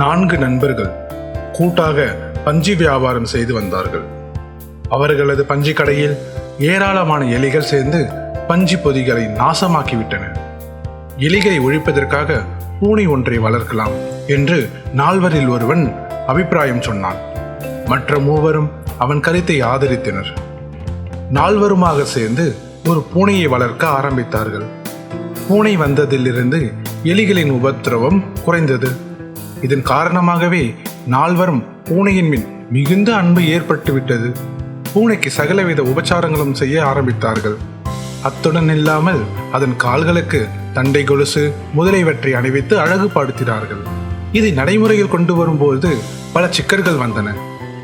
நான்கு நண்பர்கள் கூட்டாக பஞ்சு வியாபாரம் செய்து வந்தார்கள். அவர்களது பஞ்சு கடையில் ஏராளமான எலிகள் சேர்ந்து பஞ்சு பொதிகளை நாசமாக்கிவிட்டன. எலிகளை ஒழிப்பதற்காக பூனை ஒன்றை வளர்க்கலாம் என்று நால்வரில் ஒருவன் அபிப்பிராயம் சொன்னான். மற்ற மூவரும் அவன் கருத்தை ஆதரித்தனர். நால்வருமாக சேர்ந்து ஒரு பூனையை வளர்க்க ஆரம்பித்தார்கள். பூனை வந்ததிலிருந்து எலிகளின் உபத்திரவம் குறைந்தது. இதன் காரணமாகவே நால்வரும் பூனையின் மின் மிகுந்த அன்பு ஏற்பட்டுவிட்டது. பூனைக்கு சகலவித உபச்சாரங்களும் செய்ய ஆரம்பித்தார்கள். அத்துடன் இல்லாமல் அதன் கால்களுக்கு தண்டை கொலுசு முதலியவற்றை அணிவித்து அழகுபடுத்தினார்கள் இதை நடைமுறையில் கொண்டு வரும்போது பல சிக்கல்கள் வந்தன.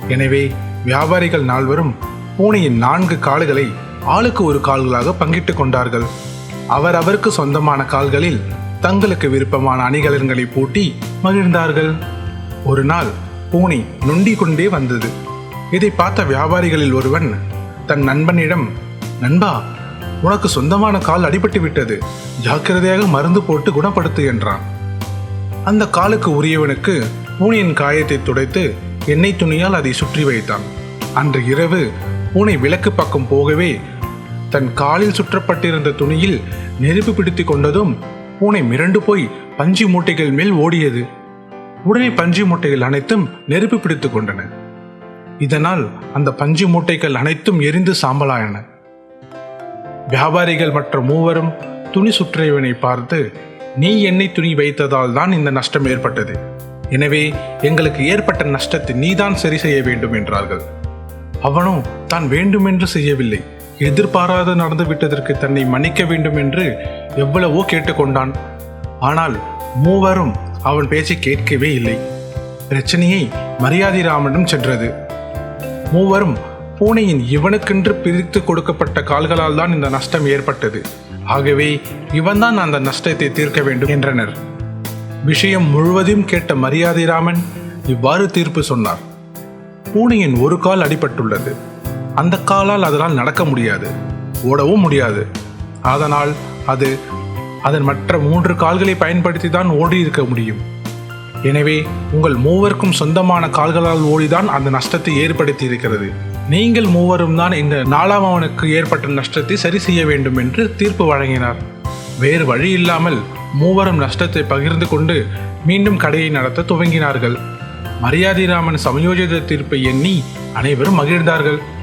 எனவே வியாபாரிகள் நால்வரும் பூனையின் நான்கு கால்களை ஆளுக்கு ஒரு கால்களாக பங்கிட்டுக் கொண்டார்கள். அவரவருக்கு சொந்தமான கால்களில் தங்களுக்கு விருப்பமான அணிகலன்களை பூட்டி மகிழ்ந்தார்கள். ஒரு நாள் பூனை நொண்டி கொண்டே வந்தது. இதை பார்த்த வியாபாரிகளில் ஒருவன் தன் நண்பனிடம் நண்பா உனக்கு சொந்தமான கால் அடிபட்டு விட்டது. ஜாக்கிரதையாக மருந்து போட்டு குணப்படுத்து என்றான். அந்த காலுக்கு உரியவனுக்கு பூனையின் காயத்தை துடைத்து எண்ணெய் துணியால் அதை சுற்றி வைத்தான். அன்று இரவு பூனை விளக்கு பக்கம் போகவே தன் காலில் சுற்றப்பட்டிருந்த துணியில் நெருப்பு பிடித்து கொண்டதும் பூனை மிரண்டு போய் பஞ்சு மூட்டைகள் மேல் ஓடியது. உடனே பஞ்சு மூட்டைகள் அனைத்தும் நெருப்பு பிடித்துக் கொண்டன. இதனால் அந்த பஞ்சு மூட்டைகள் அனைத்தும் எரிந்து சாம்பலாயின. வியாபாரிகள் மற்ற மூவரும் துணி சுற்றியவனை பார்த்து நீ என்னை துணி வைத்ததால் தான் இந்த நஷ்டம் ஏற்பட்டது. எனவே எங்களுக்கு ஏற்பட்ட நஷ்டத்தை நீதான் சரி செய்ய வேண்டும் என்றார்கள். அவனும் தான் வேண்டுமென்று செய்யவில்லை. எதிர்பாராத நடந்து விட்டதற்கு தன்னை மன்னிக்க வேண்டும் என்று எவ்வளவோ கேட்டுக்கொண்டான். ஆனால் மூவரும் அவன் பேச்சை கேட்கவே இல்லை. பிரச்சனையை மரியாதை ராமனிடம் சென்றது. மூவரும் பூனையின் இவனுக்கென்று பிரித்து கொடுக்கப்பட்ட கால்களால் தான் இந்த நஷ்டம் ஏற்பட்டது. ஆகவே இவன்தான் அந்த நஷ்டத்தை தீர்க்க வேண்டும் என்றனர். விஷயம் முழுவதையும் கேட்ட மரியாதை ராமன் இவ்வாறு தீர்ப்பு சொன்னார். பூனையின் ஒரு கால் அடிபட்டுள்ளது. அந்த காலால் அதனால் நடக்க முடியாது ஓடவும் முடியாது. அதனால் அது அதன் மற்ற மூன்று கால்களை பயன்படுத்தி தான் ஓடி இருக்க முடியும். எனவே உங்கள் மூவருக்கும் சொந்தமான கால்களால் ஓடிதான் அந்த நஷ்டத்தை ஏற்படுத்தி இருக்கிறது. நீங்கள் மூவரும் தான் இந்த நாலாம் அவனுக்கு ஏற்பட்ட நஷ்டத்தை சரி செய்ய வேண்டும் என்று தீர்ப்பு வழங்கினார். வேறு வழி இல்லாமல் மூவரும் நஷ்டத்தை பகிர்ந்து கொண்டு மீண்டும் கடையை நடத்த துவங்கினார்கள். மரியாதை ராமன் சமயோஜித தீர்ப்பை எண்ணி அனைவரும் மகிழ்ந்தார்கள்.